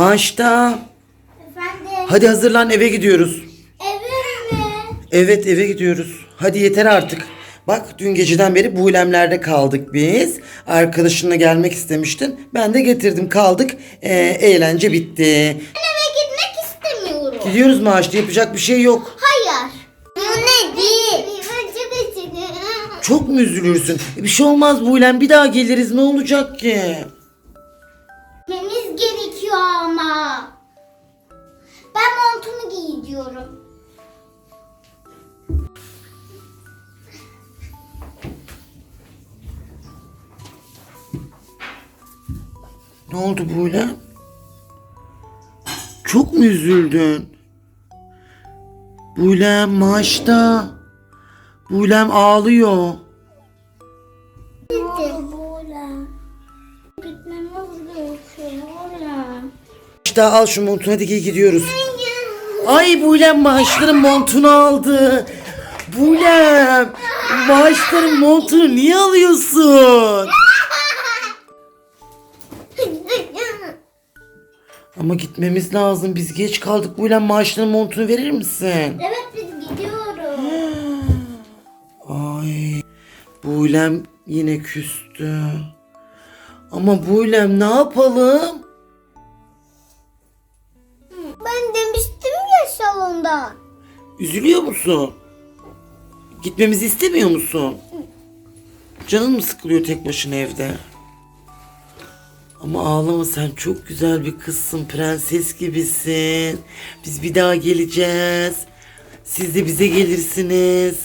Maçta. Efendim. Hadi hazırlan eve gidiyoruz. Eve mi? Evet eve gidiyoruz. Hadi yeter artık. Bak dün geceden beri buğulemlerde kaldık biz. Arkadaşınla gelmek istemiştin. Ben de getirdim kaldık. Ee, eğlence bitti. Ben eve gitmek istemiyorum. Gidiyoruz maaşta yapacak bir şey yok. Hayır. Bu ne değil? Çok mu üzülürsün? E, Bir şey olmaz buğulem bir daha geliriz ne olacak ki? Gitmemiz gerekiyor ama. Ben montumu giy diyorum. Ne oldu buğulem? Çok mu üzüldün? Buğulem maaşta. Buğulem ağlıyor. İşte al şu montunu hadi giy gidiyoruz. Ay Buğlem maaşların montunu aldı. Buğlem maaşların montunu niye alıyorsun? Ama gitmemiz lazım. Biz geç kaldık. Buğlem maaşların montunu verir misin? evet biz gidiyoruz. Ay Buğlem yine küstü. Ama Buğlem ne yapalım? Üzülüyor musun? Gitmemizi istemiyor musun? Canın mı sıkılıyor tek başına evde? Ama ağlama sen çok güzel bir kızsın. Prenses gibisin. Biz bir daha geleceğiz. Siz de bize gelirsiniz.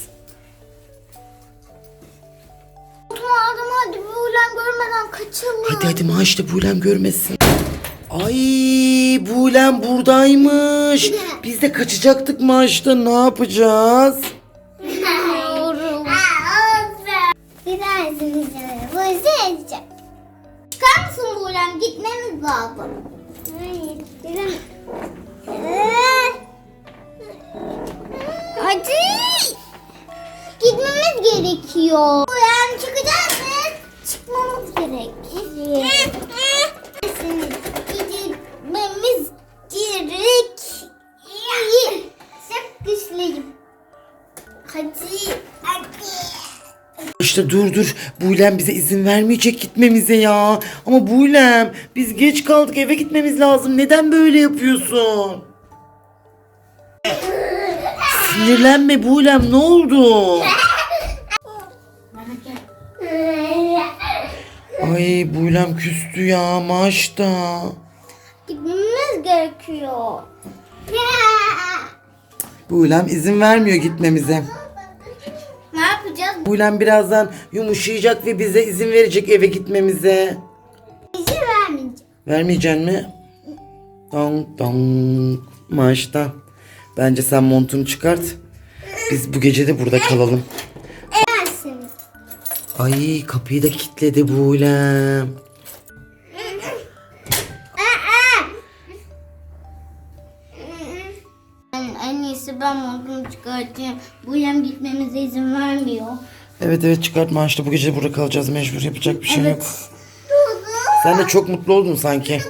Montumu aldım hadi bu ulan görmeden kaçalım. Hadi hadi maaşta Buğlem görmesin. Ay Buğlem buradaymış. Biz de kaçacaktık maaşta ne yapacağız? Bilmiyorum. Gidersiniz bu edecek. Çıkar mısın Buğlem? Gitmemiz lazım. Hayır, gidemem. Hadi. Gitmemiz gerekiyor. Buğlem çıkacağız mı? Çıkmamız gerek. Evet. Hadi. Hadi. İşte dur dur. Buğlem bize izin vermeyecek gitmemize ya. Ama Buğlem biz geç kaldık eve gitmemiz lazım. Neden böyle yapıyorsun? Sinirlenme Buğlem ne oldu? Ay Buğlem küstü ya maçta. Gitmemiz gerekiyor. Buğlem izin vermiyor gitmemize. Buğlem birazdan yumuşayacak ve bize izin verecek eve gitmemize. İzin vermeyeceğim. Vermeyeceksin mi? Dong dong. Maaşta. Bence sen montunu çıkart. Biz bu gece de burada kalalım. Edersiniz. Ay kapıyı da kilitledi Buğlem. En, en iyisi ben montumu çıkartayım. Bu yem gitmemize izin vermiyor. Evet evet çıkart maaşta bu gece burada kalacağız mecbur yapacak bir şey yok. Sen de çok mutlu oldun sanki.